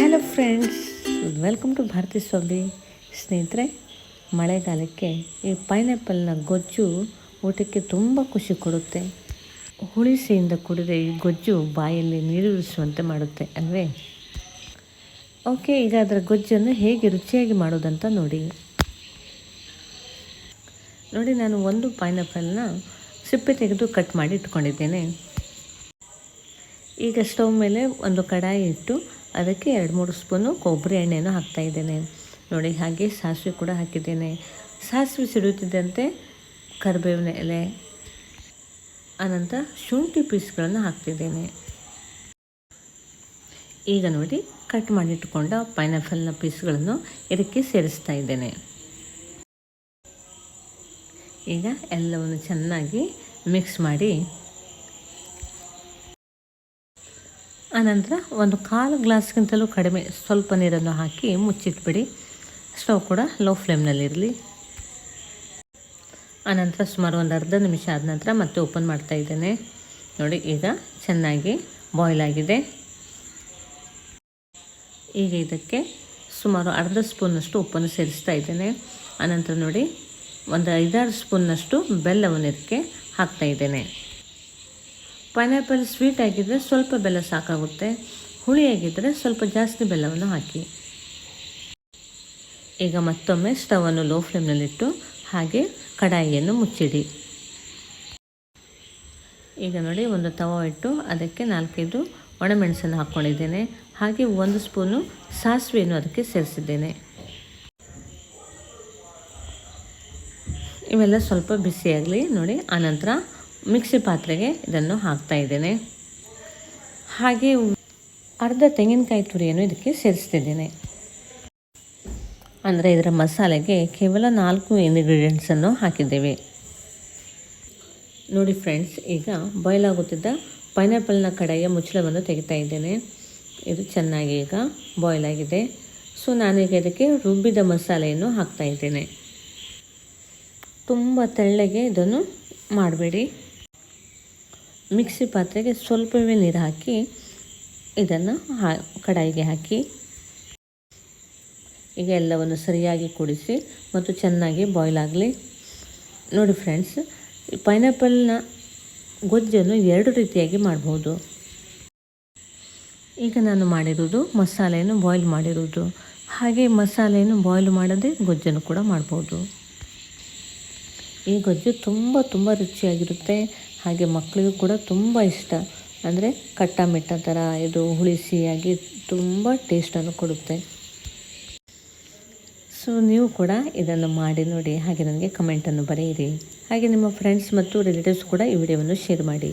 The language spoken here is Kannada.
Hello friends welcome to Bharati Swami ಸ್ನೇಹಿತರೆ ಮಳೆಗಾಲಕ್ಕೆ ಈ ಪೈನಾಪಲ್ನ ಗೊಜ್ಜು ಊಟಕ್ಕೆ ತುಂಬ ಖುಷಿ ಕೊಡುತ್ತೆ. ಹುಳಿಸಿಯಿಂದ ಕುಡಿದ್ರೆ ಈ ಗೊಜ್ಜು ಬಾಯಲ್ಲಿ ನೀರುಸುವಂತೆ ಮಾಡುತ್ತೆ, ಅಲ್ವೇ? ಓಕೆ ಈಗ ಅದರ ಗೊಜ್ಜನ್ನು ಹೇಗೆ ರುಚಿಯಾಗಿ ಮಾಡೋದಂತ ನೋಡಿ. ನೋಡಿ, ನಾನು ಒಂದು ಪೈನಾಪಲ್ನ ಸಿಪ್ಪೆ ತೆಗೆದು ಕಟ್ ಮಾಡಿ ಇಟ್ಕೊಂಡಿದ್ದೇನೆ. ಈಗ ಸ್ಟೌವ್ ಮೇಲೆ ಒಂದು ಕಡಾಯಿ ಇಟ್ಟು ಅದಕ್ಕೆ ಎರಡು ಮೂರು ಸ್ಪೂನು ಕೊಬ್ಬರಿ ಎಣ್ಣೆಯನ್ನು ಹಾಕ್ತಾ ಇದ್ದೇನೆ. ನೋಡಿ, ಹಾಗೆ ಸಾಸಿವೆ ಕೂಡ ಹಾಕಿದ್ದೇನೆ. ಸಾಸಿವೆ ಸಿಡುತ್ತಿದ್ದಂತೆ ಕರಿಬೇವಿನ ಎಲೆ ಆನಂತರ ಶುಂಠಿ ಪೀಸ್ಗಳನ್ನು ಹಾಕ್ತಿದ್ದೇನೆ. ಈಗ ನೋಡಿ, ಕಟ್ ಮಾಡಿಟ್ಟುಕೊಂಡ ಪೈನಾಪಲ್ನ ಪೀಸ್ಗಳನ್ನು ಇದಕ್ಕೆ ಸೇರಿಸ್ತಾ ಇದ್ದೇನೆ. ಈಗ ಎಲ್ಲವನ್ನು ಚೆನ್ನಾಗಿ ಮಿಕ್ಸ್ ಮಾಡಿ ಆನಂತರ ಒಂದು ಕಾಲು ಗ್ಲಾಸ್ಗಿಂತಲೂ ಕಡಿಮೆ ಸ್ವಲ್ಪ ನೀರನ್ನು ಹಾಕಿ ಮುಚ್ಚಿಟ್ಬಿಡಿ. ಸ್ಟವ್ ಕೂಡ ಲೋ ಫ್ಲೇಮ್ನಲ್ಲಿರಲಿ ಆನಂತರ ಸುಮಾರು ಒಂದು ಅರ್ಧ ನಿಮಿಷ ಆದ ನಂತರ ಮತ್ತೆ ಓಪನ್ ಮಾಡ್ತಾ ಇದ್ದೇನೆ. ನೋಡಿ, ಈಗ ಚೆನ್ನಾಗಿ ಬಾಯ್ಲ್ ಆಗಿದೆ. ಈಗ ಇದಕ್ಕೆ ಸುಮಾರು ಅರ್ಧ ಸ್ಪೂನಷ್ಟು ಉಪ್ಪನ್ನು ಸೇರಿಸ್ತಾ ಇದ್ದೇನೆ. ಆನಂತರ ನೋಡಿ, ಒಂದು ಐದಾರು ಸ್ಪೂನ್ನಷ್ಟು ಬೆಲ್ಲವನ್ನು ಇದಕ್ಕೆ ಹಾಕ್ತಾ ಇದ್ದೇನೆ. ಪೈನಾಪಲ್ ಸ್ವೀಟ್ ಆಗಿದ್ದರೆ ಸ್ವಲ್ಪ ಬೆಲ್ಲ ಸಾಕಾಗುತ್ತೆ. ಹುಳಿಯಾಗಿದ್ದರೆ ಸ್ವಲ್ಪ ಜಾಸ್ತಿ ಬೆಲ್ಲವನ್ನು ಹಾಕಿ. ಈಗ ಮತ್ತೊಮ್ಮೆ ಸ್ಟವನ್ನು ಲೋ ಫ್ಲೇಮ್ನಲ್ಲಿಟ್ಟು ಹಾಗೆ ಕಡಾಯಿಯನ್ನು ಮುಚ್ಚಿಡಿ. ಈಗ ನೋಡಿ, ಒಂದು ತವ ಇಟ್ಟು ಅದಕ್ಕೆ ನಾಲ್ಕೈದು ಒಣಮೆಣಸನ್ನು ಹಾಕ್ಕೊಂಡಿದ್ದೇನೆ. ಹಾಗೆ ಒಂದು ಸ್ಪೂನು ಸಾಸಿವೆಯನ್ನು ಅದಕ್ಕೆ ಸೇರಿಸಿದ್ದೇನೆ. ಇವೆಲ್ಲ ಸ್ವಲ್ಪ ಬಿಸಿಯಾಗಲಿ ನೋಡಿ, ಆನಂತರ ಮಿಕ್ಸಿ ಪಾತ್ರೆಗೆ ಇದನ್ನು ಹಾಕ್ತಾ ಇದ್ದೇನೆ. ಹಾಗೆ ಅರ್ಧ ತೆಂಗಿನಕಾಯಿ ತುರಿಯನ್ನು ಇದಕ್ಕೆ ಸೇರಿಸ್ತಿದ್ದೇನೆ. ಅಂದರೆ ಇದರ ಮಸಾಲೆಗೆ ಕೇವಲ ನಾಲ್ಕು ಇಂಗ್ರೀಡಿಯೆಂಟ್ಸನ್ನು ಹಾಕಿದ್ದೇವೆ. ನೋಡಿ ಫ್ರೆಂಡ್ಸ್ ಈಗ ಬಾಯ್ಲ್ ಆಗುತ್ತಿದ್ದ ಪೈನಾಪಲ್ನ ಕಡೆಯ ಮುಚ್ಚಳವನ್ನು ತೆಗಿತಾ ಇದ್ದೇನೆ. ಇದು ಚೆನ್ನಾಗಿ ಈಗ ಬಾಯ್ಲ್ ಆಗಿದೆ. ಸೊ ನಾನೀಗ ಇದಕ್ಕೆ ರುಬ್ಬಿದ ಮಸಾಲೆಯನ್ನು ಹಾಕ್ತಾ ಇದ್ದೇನೆ. ತುಂಬ ತೆಳ್ಳಗೆ ಇದನ್ನು ಮಾಡಬೇಡಿ. ಮಿಕ್ಸಿ ಪಾತ್ರೆಗೆ ಸ್ವಲ್ಪವೇ ನೀರು ಹಾಕಿ ಇದನ್ನು ಹಾ, ಕಡಾಯಿಗೆ ಹಾಕಿ ಈಗ ಎಲ್ಲವನ್ನು ಸರಿಯಾಗಿ ಕುಡಿಸಿ ಮತ್ತು ಚೆನ್ನಾಗಿ ಬಾಯ್ಲ್ ಆಗಲಿ. ನೋಡಿ ಫ್ರೆಂಡ್ಸ್ ಪೈನಾಪಲ್ನ ಗೊಜ್ಜನ್ನು ಎರಡು ರೀತಿಯಾಗಿ ಮಾಡ್ಬೋದು. ಈಗ ನಾನು ಮಾಡಿರೋದು ಮಸಾಲೆಯನ್ನು ಬಾಯ್ಲ್ ಮಾಡಿರೋದು. ಹಾಗೆ ಮಸಾಲೆಯನ್ನು ಬಾಯ್ಲ್ ಮಾಡದೆ ಗೊಜ್ಜನ್ನು ಕೂಡ ಮಾಡ್ಬೋದು. ಈ ಗೊಜ್ಜು ತುಂಬ ತುಂಬ ರುಚಿಯಾಗಿರುತ್ತೆ. ಹಾಗೆ ಮಕ್ಕಳಿಗೂ ಕೂಡ ತುಂಬ ಇಷ್ಟ. ಅಂದರೆ ಕಟ್ಟ ಮಿಟ್ಟ ಥರ ಇದು ಹುಳಿಸಿಯಾಗಿ ತುಂಬ ಟೇಸ್ಟನ್ನು ಕೊಡುತ್ತೆ. ಸೊ ನೀವು ಕೂಡ ಇದನ್ನು ಮಾಡಿ ನೋಡಿ, ಹಾಗೆ ನನಗೆ ಕಮೆಂಟನ್ನು ಬರೆಯಿರಿ. ಹಾಗೆ ನಿಮ್ಮ ಫ್ರೆಂಡ್ಸ್ ಮತ್ತು ರಿಲೇಟಿವ್ಸ್ ಕೂಡ ಈ ವಿಡಿಯೋವನ್ನು ಶೇರ್ ಮಾಡಿ.